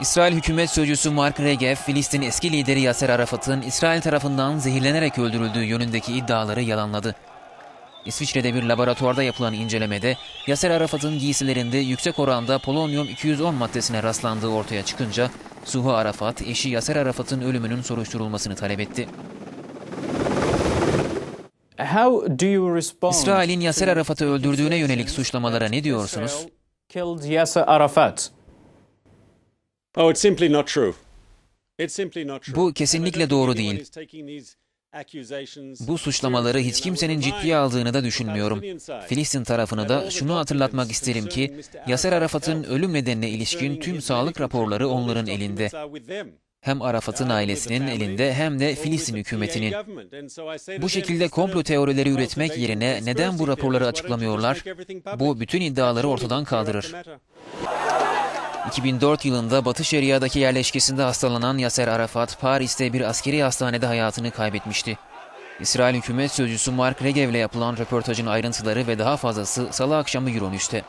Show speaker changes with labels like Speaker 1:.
Speaker 1: İsrail hükümet sözcüsü Mark Regev, Filistin eski lideri Yasser Arafat'ın İsrail tarafından zehirlenerek öldürüldüğü yönündeki iddiaları yalanladı. İsviçre'de bir laboratuvarda yapılan incelemede Yasser Arafat'ın giysilerinde yüksek oranda polonyum 210 maddesine rastlandığı ortaya çıkınca Suha Arafat, eşi Yasser Arafat'ın ölümünün soruşturulmasını talep etti.
Speaker 2: How do you respond
Speaker 1: İsrail'in Yasser Arafat'ı öldürdüğüne yönelik suçlamalara ne diyorsunuz? Bu kesinlikle doğru değil. Bu suçlamaları hiç kimsenin ciddiye aldığını da düşünmüyorum. Filistin tarafını da şunu hatırlatmak isterim ki Yasser Arafat'ın ölüm nedenine ilişkin tüm sağlık raporları onların elinde. Hem Arafat'ın ailesinin elinde hem de Filistin hükümetinin. Bu şekilde komplo teorileri üretmek yerine neden bu raporları açıklamıyorlar? Bu bütün iddiaları ortadan kaldırır. 2004 yılında Batı Şeria'daki yerleşkesinde hastalanan Yasser Arafat, Paris'te bir askeri hastanede hayatını kaybetmişti. İsrail hükümet sözcüsü Mark Regev'le yapılan röportajın ayrıntıları ve daha fazlası salı akşamı Euronews'te.